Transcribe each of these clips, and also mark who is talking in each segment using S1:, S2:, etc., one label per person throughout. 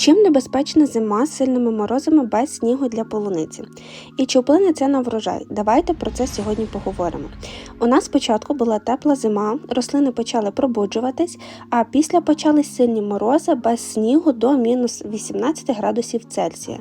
S1: Чим небезпечна зима з сильними морозами без снігу для полуниці? І чи вплине це на врожай? Давайте про це сьогодні поговоримо. У нас спочатку була тепла зима, рослини почали пробуджуватись, а після почались сильні морози без снігу до мінус 18 градусів Цельсія.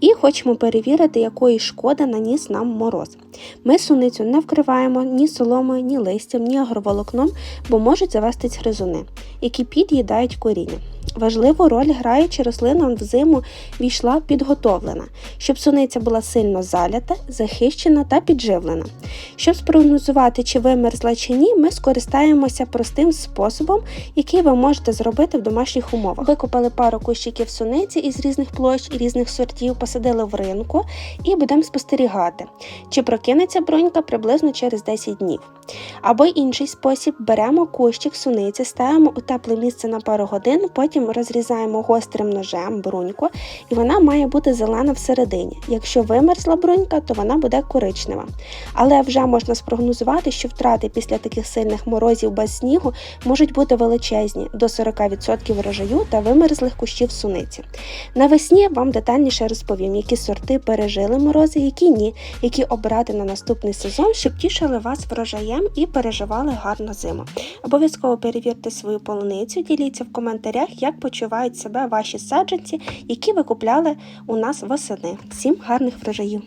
S1: І хочемо перевірити, якої шкоди наніс нам мороз. Ми суницю не вкриваємо ні соломою, ні листям, ні агроволокном, бо можуть завестись гризуни, які під'їдають коріння. Важливу роль грає, чи рослина взиму війшла підготовлена, щоб суниця була сильно залята, захищена та підживлена. Щоб спрогнозувати, чи вимерзла чи ні, ми скористаємося простим способом, який ви можете зробити в домашніх умовах. Викопали пару кущиків суниці із різних площ і різних сортів, посадили в ринку і будемо спостерігати, чи прокинеться брунька приблизно через 10 днів. Або інший спосіб беремо кущик суниці, ставимо у тепле місце на пару годин, потім розрізаємо гострим ножем бруньку, і вона має бути зелена всередині. Якщо вимерзла брунька, то вона буде коричнева. Але вже можна спрогнозувати, що втрати після таких сильних морозів без снігу можуть бути величезні до 40% врожаю та вимерзлих кущів суниці. Навесні вам детальніше розповім, які сорти пережили морози, які ні, які обрати на наступний сезон, щоб тішили вас врожаєм і переживали гарну зиму. Обов'язково перевірте свою полуницю, діліться в коментарях, як почувають себе ваші саджанці, які ви купляли у нас восени. Всім гарних врожаїв!